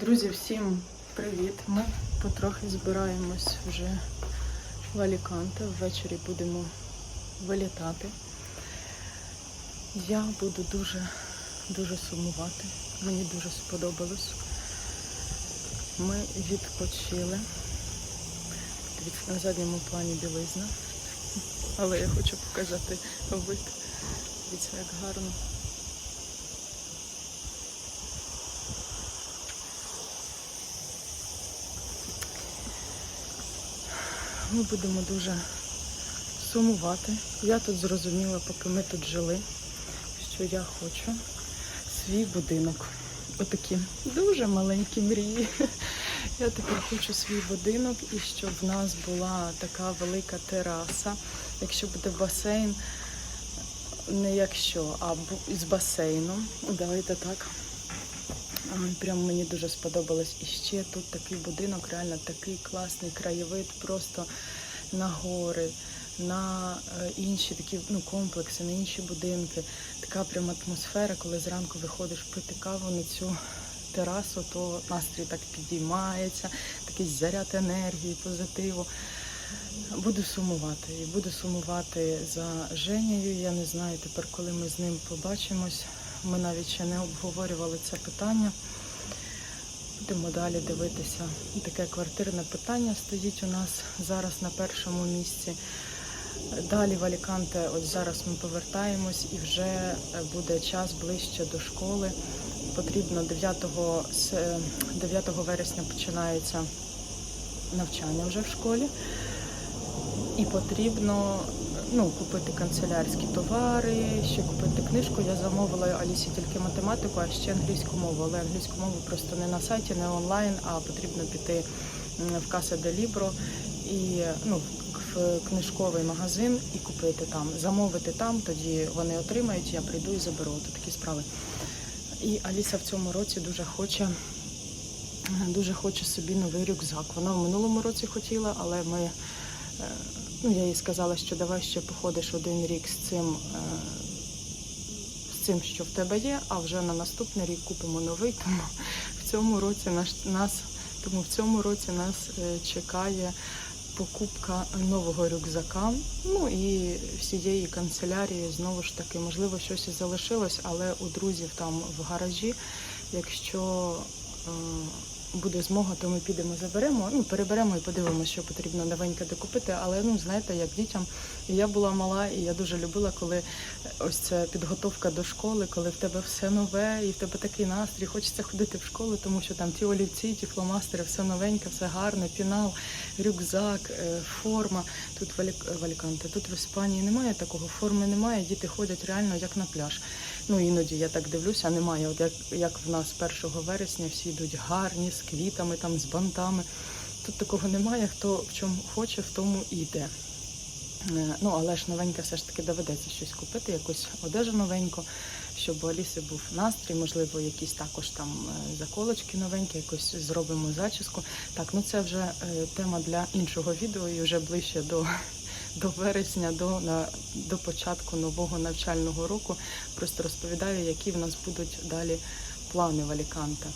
Друзі, всім привіт! Ми потрохи збираємось вже в Аліканте. Ввечері будемо вилітати. Я буду дуже, дуже сумувати. Мені дуже сподобалось. Ми відпочили. Дивіться, на задньому плані білизна. Але я хочу показати вид. Дивіться, як гарно. Ми будемо дуже сумувати. Я тут зрозуміла, поки ми тут жили, що я хочу свій будинок. Отакі дуже маленькі мрії. Я тепер хочу свій будинок і щоб в нас була така велика тераса. Якщо буде басейн, не якщо, а з басейном. Давайте так. Прям мені дуже сподобалось. І ще тут такий будинок, реально такий класний краєвид, просто на гори, на е, інші такі ну, комплекси, на інші будинки. Така прям атмосфера, коли зранку виходиш пити каву на цю терасу, то настрій так підіймається, такий заряд енергії, позитиву. Буду сумувати. Буду сумувати за Женєю. Я не знаю тепер, коли ми з ним побачимось. Ми навіть ще не обговорювали це питання. Будемо далі дивитися. Таке квартирне питання стоїть у нас зараз на першому місці. Далі в Аліканте, ось зараз ми повертаємось і вже е, буде час ближче до школи. Потрібно 9, с- 9 вересня починається навчання вже в школі. І потрібно ну, купити канцелярські товари, ще купити книжку. Я замовила Алісі тільки математику, а ще англійську мову. Але англійську мову просто не на сайті, не онлайн, а потрібно піти в Каса де Лібро і ну, в книжковий магазин і купити там, замовити там, тоді вони отримають, я прийду і заберу. Тут такі справи. І Аліса в цьому році дуже хоче. Дуже хоче собі новий рюкзак. Вона в минулому році хотіла, але ми е, ну, я їй сказала, що давай ще походиш один рік з цим, е, з цим, що в тебе є, а вже на наступний рік купимо новий. Тому в цьому році наш, нас, тому в цьому році нас е, чекає покупка нового рюкзака. Ну і всієї канцелярії знову ж таки, можливо, щось і залишилось, але у друзів там в гаражі, якщо е, буде змога, то ми підемо заберемо. Ну, переберемо і подивимося, що потрібно новеньке докупити. Але ну знаєте, як дітям, і я була мала, і я дуже любила, коли ось ця підготовка до школи, коли в тебе все нове, і в тебе такий настрій, хочеться ходити в школу, тому що там ті олівці, ті фломастери, все новеньке, все гарне, пінал, рюкзак, е, форма. Тут в Алі- в Аліканте, тут в Іспанії немає такого, форми немає, діти ходять реально як на пляж. Ну іноді я так дивлюся, немає. От як, як в нас 1 вересня всі йдуть гарні, з квітами, там, з бантами. Тут такого немає. Хто в чому хоче, в тому і йде. Е, Ну, але ж новеньке все ж таки доведеться щось купити, якусь одежу новеньку, щоб у Аліси був настрій, можливо, якісь також там е, заколочки новенькі, якось зробимо зачіску. Так, ну це вже е, тема для іншого відео і вже ближче до, до вересня, до, на, до початку нового навчального року. Просто розповідаю, які в нас будуть далі плани в Аліканте.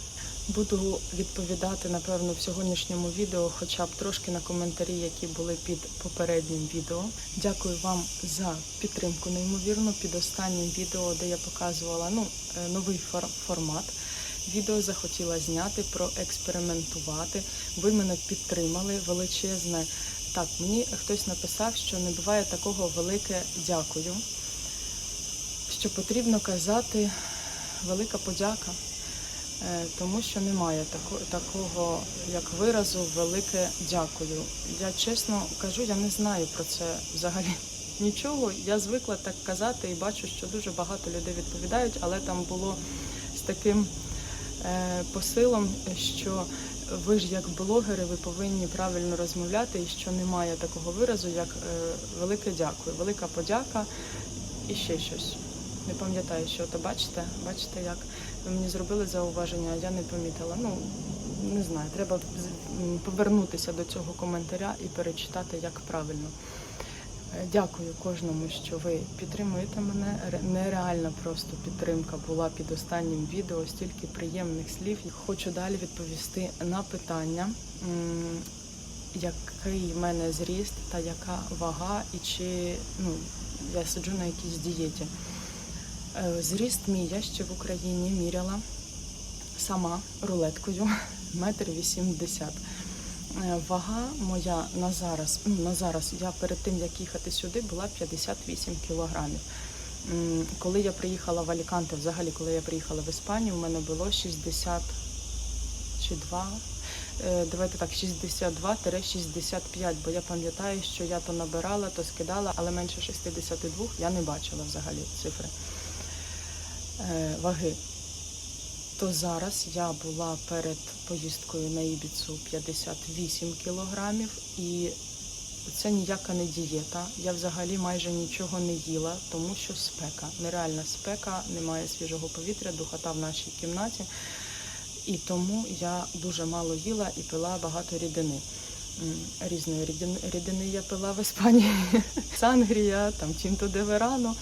Буду відповідати, напевно, в сьогоднішньому відео, хоча б трошки на коментарі, які були під попереднім відео. Дякую вам за підтримку, неймовірно, під останнім відео, де я показувала ну, е, новий фор- формат. Відео захотіла зняти, проекспериментувати. Ви мене підтримали величезне. Так, мені хтось написав, що не буває такого велике дякую, що потрібно казати велика подяка. Е, тому що немає такого як виразу велике дякую. Я чесно кажу, я не знаю про це взагалі нічого. Я звикла так казати і бачу, що дуже багато людей відповідають, але там було з таким е, посилом, що ви ж як блогери, ви повинні правильно розмовляти, і що немає такого виразу, як е, велике дякую, велика подяка і ще щось. Не пам'ятаю, що то бачите. Бачите, як ви мені зробили зауваження, а я не помітила. Ну не знаю, треба повернутися до цього коментаря і перечитати, як правильно. Е, Дякую кожному, що ви підтримуєте мене. Нереальна просто підтримка була під останнім відео. Стільки приємних слів. Хочу далі відповісти на питання, який в мене зріст та яка вага, і чи ну, я сиджу на якійсь дієті. Е, Зріст мій я ще в Україні міряла сама рулеткою, метр вісімдесят. Е, Вага моя на зараз, ну, на зараз, я перед тим як їхати сюди, була 58 кілограмів. Коли я приїхала в Аліканте, взагалі, коли я приїхала в Іспанію, у мене було 60 чи 2, е, давайте так, 62-65, бо я пам'ятаю, що я то набирала, то скидала, але менше 62 я не бачила взагалі цифри ваги то зараз я була перед поїздкою на Ібіцу 58 кілограмів, і це ніяка не дієта. Я взагалі майже нічого не їла, тому що спека, нереальна спека, немає свіжого повітря, духота в нашій кімнаті. І тому я дуже мало їла і пила багато рідини. Різної рідини, я пила в Іспанії. Сангрія, там Тінто де Верано,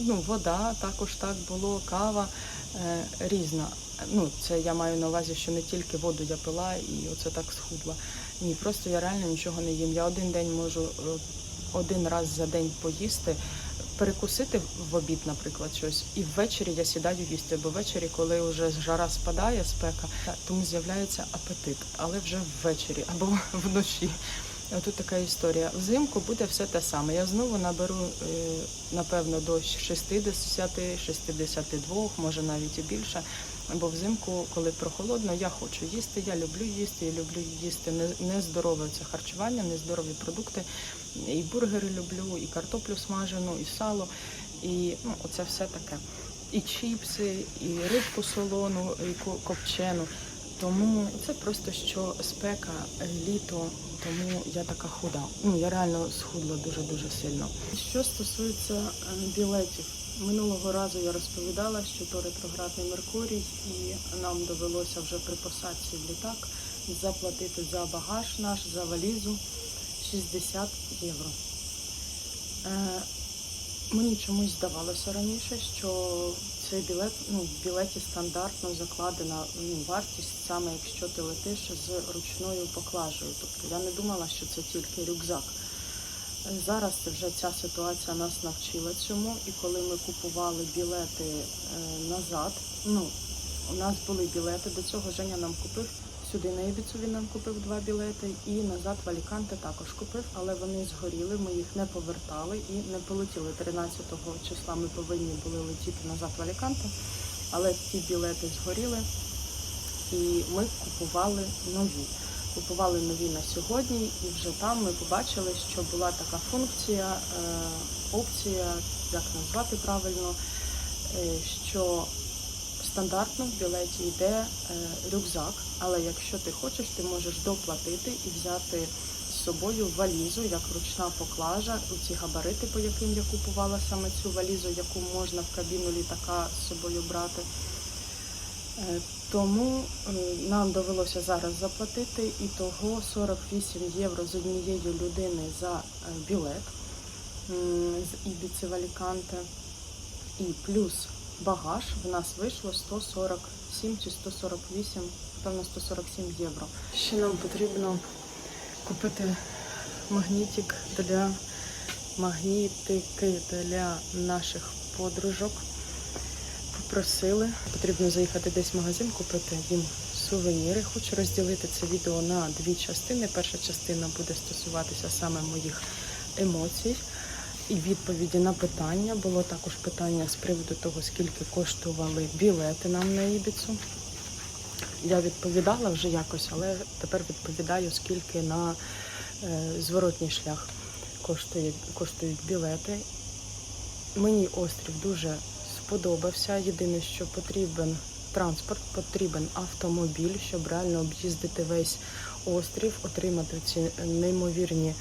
ну, вода також так було, кава е, різна. Ну, це я маю на увазі, що не тільки воду я пила і оце так схудла. Ні, просто я реально нічого не їм. Я один день можу е, один раз за день поїсти, перекусити в обід, наприклад, щось, і ввечері я сідаю їсти, бо ввечері, коли вже жара спадає, спека, тому з'являється апетит, але вже ввечері або вночі. І Отут така історія. Взимку буде все те саме. Я знову наберу, е, напевно, до 60-62, може навіть і більше. Бо взимку, коли прохолодно, я хочу їсти, я люблю їсти, я люблю їсти нездорове це харчування, нездорові продукти. І бургери люблю, і картоплю смажену, і сало, і ну, оце все таке. І чіпси, і рибку солону, і копчену. Тому це просто що спека, літо, тому я така худа. Ну я реально схудла дуже дуже сильно. Що стосується е, білетів, минулого разу я розповідала, що то ретроградний Меркурій, і нам довелося вже при посадці в літак заплатити за багаж наш, за валізу 60 євро. Е, Мені чомусь здавалося раніше, що цей білет, ну, в білеті стандартно закладена ну, вартість, саме якщо ти летиш з ручною поклажею. Тобто я не думала, що це тільки рюкзак. Зараз вже ця ситуація нас навчила цьому, і коли ми купували білети е, назад, ну, у нас були білети, до цього Женя нам купив. Сюди на Ібіцу він нам купив два білети і назад в Аліканте також купив, але вони згоріли, ми їх не повертали і не полетіли. 13 числа ми повинні були летіти назад в Аліканте, але ті білети згоріли і ми купували нові. Купували нові на сьогодні, і вже там ми побачили, що була така функція, е, опція, як назвати правильно, е, що стандартно в білеті йде е, рюкзак, але якщо ти хочеш, ти можеш доплатити і взяти з собою валізу, як ручна поклажа, ці габарити, по яким я купувала саме цю валізу, яку можна в кабіну літака з собою брати. Е, Тому е, нам довелося зараз заплатити і того 48 євро з однієї людини за білет з Ібіці в Аліканте. І плюс багаж в нас вийшло 147 чи 148, напевно 147 євро. Ще нам потрібно купити магнітик для магнітики для наших подружок. Попросили, потрібно заїхати десь в магазин, купити їм сувеніри. Хочу розділити це відео на дві частини. Перша частина буде стосуватися саме моїх емоцій і відповіді на питання. Було також питання з приводу того, скільки коштували білети нам на Ібіцу. Я відповідала вже якось, але тепер відповідаю, скільки на е, зворотній шлях коштує, коштують білети. Мені острів дуже сподобався. Єдине, що потрібен транспорт, потрібен автомобіль, щоб реально об'їздити весь острів, отримати ці неймовірні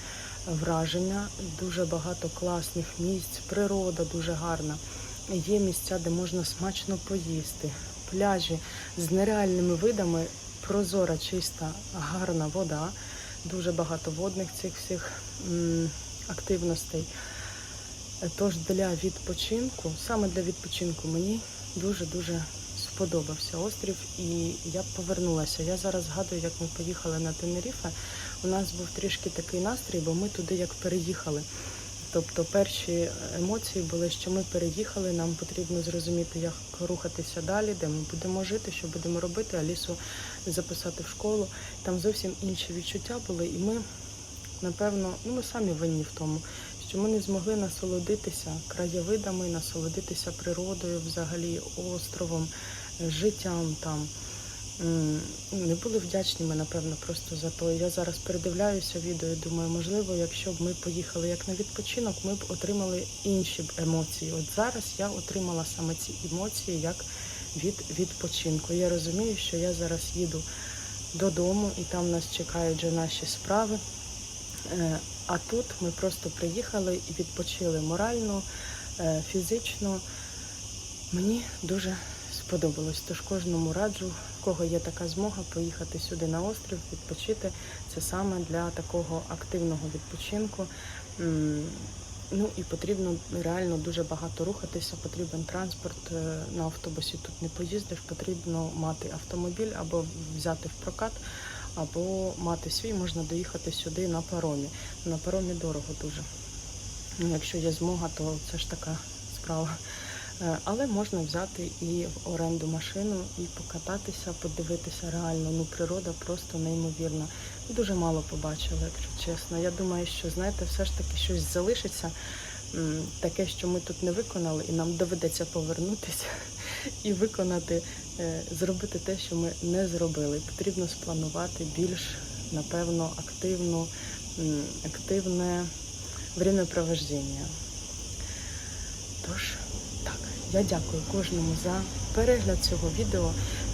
враження. Дуже багато класних місць, природа дуже гарна. Є місця, де можна смачно поїсти, пляжі з нереальними видами, прозора, чиста, гарна вода. Дуже багато водних цих всіх активностей. Тож для відпочинку, саме для відпочинку, мені дуже-дуже сподобався острів, і я повернулася. Я зараз згадую, як ми поїхали на Тенеріфе. У нас був трішки такий настрій, бо ми туди як переїхали. Тобто перші емоції були, що ми переїхали, нам потрібно зрозуміти, як рухатися далі, де ми будемо жити, що будемо робити, Алісу записати в школу. Там зовсім інші відчуття були, і ми, напевно, ну ми самі винні в тому, що ми не змогли насолодитися краєвидами, насолодитися природою, взагалі островом, життям там. Не були вдячні ми, напевно, просто за то. Я зараз передивляюся відео і думаю, можливо, якщо б ми поїхали як на відпочинок, ми б отримали інші б емоції. От зараз я отримала саме ці емоції як від відпочинку. Я розумію, що я зараз їду додому і там нас чекають вже наші справи. Е, А тут ми просто приїхали і відпочили морально, е, фізично. Мені дуже сподобалось. Тож кожному раджу, в кого є така змога, поїхати сюди на острів, відпочити. Це саме для такого активного відпочинку. Ну і потрібно реально дуже багато рухатися, потрібен транспорт. е, На автобусі тут не поїздиш, потрібно мати автомобіль або взяти в прокат, або мати свій, можна доїхати сюди на паромі. На паромі дорого дуже. Ну, Якщо є змога, то це ж така справа. Е, Але можна взяти і в оренду машину і покататися, подивитися реально. Ну, природа просто неймовірна. Дуже мало побачила, якщо чесно. Я думаю, що знаєте, все ж таки щось залишиться. Таке, що ми тут не виконали, і нам доведеться повернутися і виконати, е, зробити те, що ми не зробили. Потрібно спланувати більш, напевно, активну, активне времяпровождення. Тож, я дякую кожному за перегляд цього відео.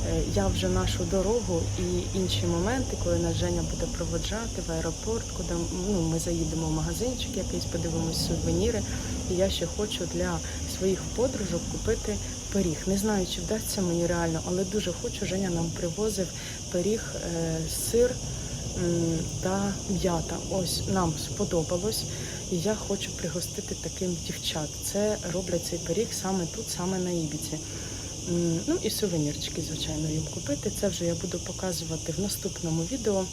Е, Я вже нашу дорогу і інші моменти, коли нас Женя буде проводжати в аеропорт, куди ну, ми заїдемо в магазинчик якийсь, подивимось сувеніри. І я ще хочу для своїх подружок купити пиріг. Не знаю, чи вдасться мені реально, але дуже хочу. Женя нам привозив пиріг, е, сир та м'ята. Ось нам сподобалось. І я хочу пригостити таким дівчат. Це роблять цей пиріг саме тут, саме на Ібіці. Ну і сувенірчики, звичайно, їм купити. Це вже я буду показувати в наступному відео.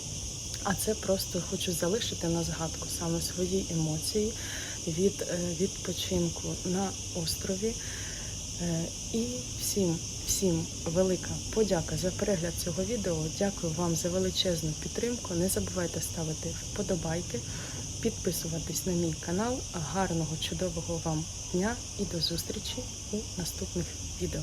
А це просто хочу залишити на згадку саме свої емоції від е, відпочинку на острові. Е, І всім, всім велика подяка за перегляд цього відео. Дякую вам за величезну підтримку. Не забувайте ставити вподобайки, підписуватись на мій канал. Гарного, чудового вам дня і до зустрічі у наступних відео.